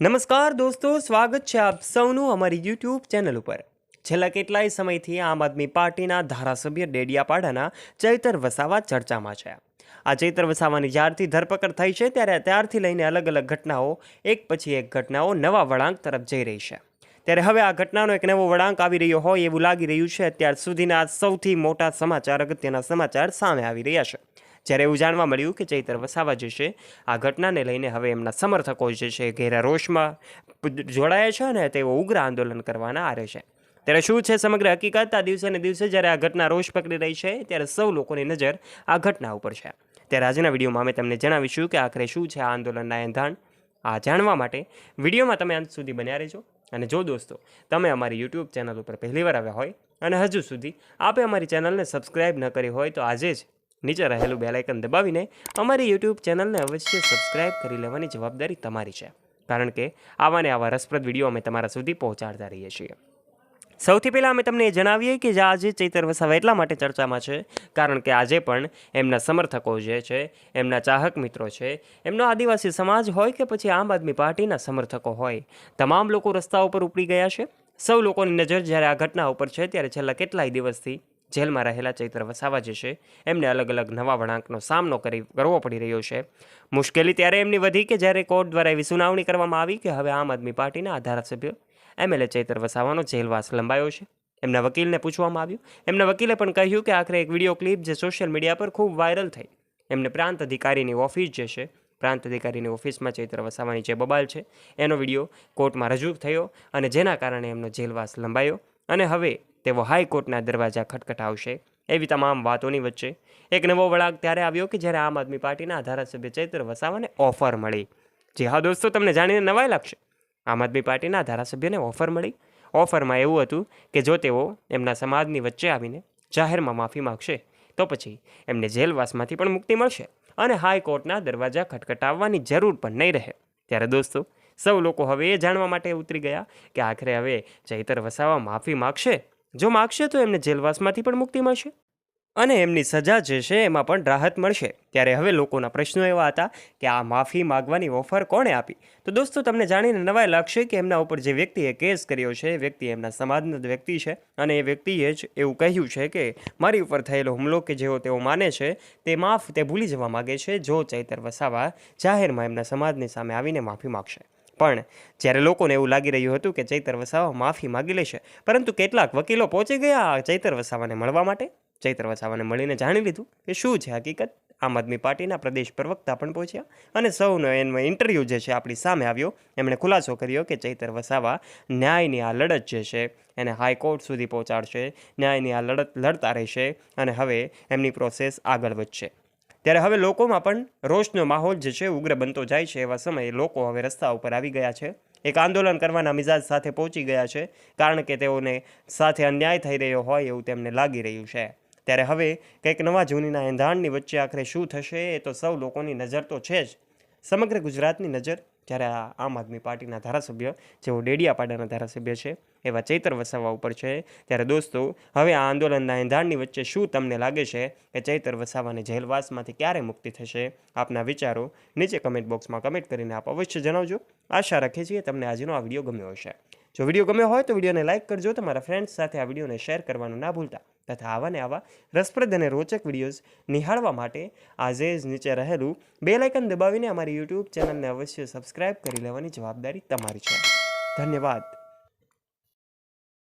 નમસ્કાર દોસ્તો, સ્વાગત છે આપ સૌનું અમારી યુટ્યુબ ચેનલ ઉપર. છેલ્લા કેટલાય સમયથી આમ આદમી પાર્ટીના ધારાસભ્ય ડેડિયાપાડાના ચૈતર વસાવા ચર્ચામાં છે. આ ચૈતર વસાવાની જ્યારથી ધરપકડ થઈ છે, ત્યારે ત્યારથી લઈને અલગ અલગ ઘટનાઓ, એક પછી એક ઘટનાઓ નવા વળાંક તરફ જઈ રહી છે. ત્યારે હવે આ ઘટનાનો એક નવો વળાંક આવી રહ્યો હોય એવું લાગી રહ્યું છે, અત્યાર સુધીના સૌથી મોટા સમાચાર, અગત્યના સમાચાર સામે આવી રહ્યા છે. જ્યારે એવું જાણવા મળ્યું કે ચૈતર વસાવા જે છે, આ ઘટનાને લઈને હવે એમના સમર્થકો જે છે ઘેરા રોષમાં જોડાયા છે અને તેઓ ઉગ્ર આંદોલન કરવાના આરે છે. ત્યારે શું છે સમગ્ર હકીકત? આ દિવસે ને દિવસે જ્યારે આ ઘટના રોષ પકડી રહી છે, ત્યારે સૌ લોકોની નજર આ ઘટના ઉપર છે. ત્યારે આજના વિડીયોમાં અમે તમને જણાવીશું કે આખરે શું છે આ આંદોલનના એંધાણ. આ જાણવા માટે વિડીયોમાં તમે અંત સુધી બન્યા રહેજો. અને જો દોસ્તો, તમે અમારી યુટ્યુબ ચેનલ ઉપર પહેલીવાર આવ્યા હોય અને હજુ સુધી આપે અમારી ચેનલને સબસ્ક્રાઇબ ન કરી હોય તો આજે જ નીચે રહેલું બેલાઇકન દબાવીને અમારી યુટ્યુબ ચેનલને અવશ્ય સબસ્ક્રાઇબ કરી લેવાની જવાબદારી તમારી છે. કારણ કે આવા ને આવા રસપ્રદ વીડિયો અમે તમારા સુધી પહોંચાડતા રહીએ છીએ. સૌથી પહેલાં અમે તમને એ જણાવીએ કે જે આજે ચૈતર વસાવા એટલા માટે ચર્ચામાં છે, કારણ કે આજે પણ એમના સમર્થકો જે છે, એમના ચાહક મિત્રો છે, એમનો આદિવાસી સમાજ હોય કે પછી આમ આદમી પાર્ટીના સમર્થકો હોય, તમામ લોકો રસ્તા ઉપર ઉપડી ગયા છે. સૌ લોકોની નજર જ્યારે આ ઘટના ઉપર છે, ત્યારે છેલ્લા કેટલાય દિવસથી જેલમાં રહેલા ચૈત્ર વસાવા જે છે, એમને અલગ અલગ નવા વળાંકનો સામનો કરી, કરવો પડી રહ્યો છે. મુશ્કેલી ત્યારે એમની વધી કે જ્યારે કોર્ટ દ્વારા એવી સુનાવણી કરવામાં આવી કે હવે આમ આદમી પાર્ટીના આ ધારાસભ્ય એમએલએ ચૈત્ર વસાવાનો જેલવાસ લંબાયો છે. એમના વકીલને પૂછવામાં આવ્યું. એમના વકીલે પણ કહ્યું કે આખરે એક વીડિયો ક્લિપ જે સોશિયલ મીડિયા પર ખૂબ વાયરલ થઈ. એમને પ્રાંત અધિકારીની ઓફિસ જે છે, પ્રાંત અધિકારીની ઓફિસમાં ચૈત્ર વસાવાની જે બબાલ છે, એનો વીડિયો કોર્ટમાં રજૂ થયો અને જેના કારણે એમનો જેલવાસ લંબાયો અને હવે તેઓ હાઈકોર્ટના દરવાજા ખટખટાવશે. એવી તમામ વાતોની વચ્ચે એક નવો વળાંક ત્યારે આવ્યો કે જ્યારે આમ આદમી પાર્ટીના ધારાસભ્ય ચૈત્ર વસાવાને ઓફર મળી. જે હા દોસ્તો, તમને જાણીને નવાઈ લાગશે. આમ આદમી પાર્ટીના ધારાસભ્યને ઓફર મળી. ઓફરમાં એવું હતું કે જો તેઓ એમના સમાજની વચ્ચે આવીને જાહેરમાં માફી માગશે, તો પછી એમને જેલવાસમાંથી પણ મુક્તિ મળશે અને હાઈકોર્ટના દરવાજા ખટખટાવવાની જરૂર પણ નહીં રહે. ત્યારે દોસ્તો, સૌ લોકો હવે એ જાણવા માટે ઉતરી ગયા કે આખરે હવે ચૈતર વસાવા માફી માગશે? જો માગશે તો એમને જેલવાસમાંથી પણ મુક્તિ મળશે અને એમની સજા જે છે એમાં પણ રાહત મળશે. ત્યારે હવે લોકોના પ્રશ્નો એવા હતા કે આ માફી માગવાની ઓફર કોણે આપી? તો દોસ્તો, તમને જાણીને નવાઈ લાગશે કે એમના ઉપર જે વ્યક્તિએ કેસ કર્યો છે, એ વ્યક્તિ એમના સમાજનો વ્યક્તિ છે અને એ વ્યક્તિએ જ એવું કહ્યું છે કે મારી ઉપર થયેલો હુમલો કે જેવો તેઓ માને છે, તે માફ, તે ભૂલી જવા માગે છે, જો ચૈતર વસાવા જાહેરમાં એમના સમાજની સામે આવીને માફી માગશે. પણ જ્યારે લોકોને એવું લાગી રહ્યું હતું કે ચૈતર વસાવા માફી માગી લેશે, પરંતુ કેટલાક વકીલો પહોંચી ગયા ચૈતર વસાવાને મળવા માટે. ચૈતર વસાવાને મળીને જાણી લીધું કે શું છે હકીકત? આમ આદમી પાર્ટીના પ્રદેશ પ્રવક્તા પણ પહોંચ્યા અને સૌનો એનો ઇન્ટરવ્યૂ જે છે આપણી સામે આવ્યો. એમણે ખુલાસો કર્યો કે ચૈતર વસાવા ન્યાયની આ લડત જે છે એને હાઈકોર્ટ સુધી પહોંચાડશે, ન્યાયની આ લડત લડતા રહેશે અને હવે એમની પ્રોસેસ આગળ વધશે. ત્યારે હવે લોકોમાં પણ રોષનો માહોલ જે છે, ઉગ્ર બનતો જાય છે એવા સમયે લોકો હવે રસ્તા ઉપર આવી ગયા છે. એક આંદોલન કરવાના મિજાજ સાથે પહોંચી ગયા છે, કારણ કે તેઓને સાથે અન્યાય થઈ રહ્યો હોય એવું તેમને લાગી રહ્યું છે. ત્યારે હવે કંઈક નવા જૂનીના એંધાણની વચ્ચે આખરે શું થશે એ તો સૌ લોકોની નજર તો છે જ. સમગ્ર ગુજરાતની નજર જ્યારે આ આમ આદમી પાર્ટીના ધારાસભ્ય જેઓ ડેડિયાપાડાના ધારાસભ્ય છે, એવા ચૈતર વસાવા ઉપર છે, ત્યારે દોસ્તો, હવે આ આંદોલનના એંધાણની વચ્ચે શું તમને લાગે છે કે ચૈતર વસાવાને જેલવાસમાંથી ક્યારે મુક્તિ થશે? આપના વિચારો નીચે કમેન્ટ બોક્સમાં કમેન્ટ કરીને આપ અવશ્ય જણાવજો. આશા રાખીએ છીએ તમને આજનો આ વીડિયો ગમ્યો હશે. જો વીડિયો ગમ્યો હોય તો વિડીયોને લાઇક કરજો, તમારા ફ્રેન્ડ્સ સાથે આ વિડીયોને શેર કરવાનું ના ભૂલતા. તથા આવા ને આવા રસપ્રદ અને રોચક વિડીયોઝ નિહાળવા માટે આજે જ નીચે રહેલું બે લાઇકન દબાવીને અમારી યુટ્યુબ ચેનલને અવશ્ય સબસ્ક્રાઇબ કરી લેવાની જવાબદારી તમારી છે. ધન્યવાદ.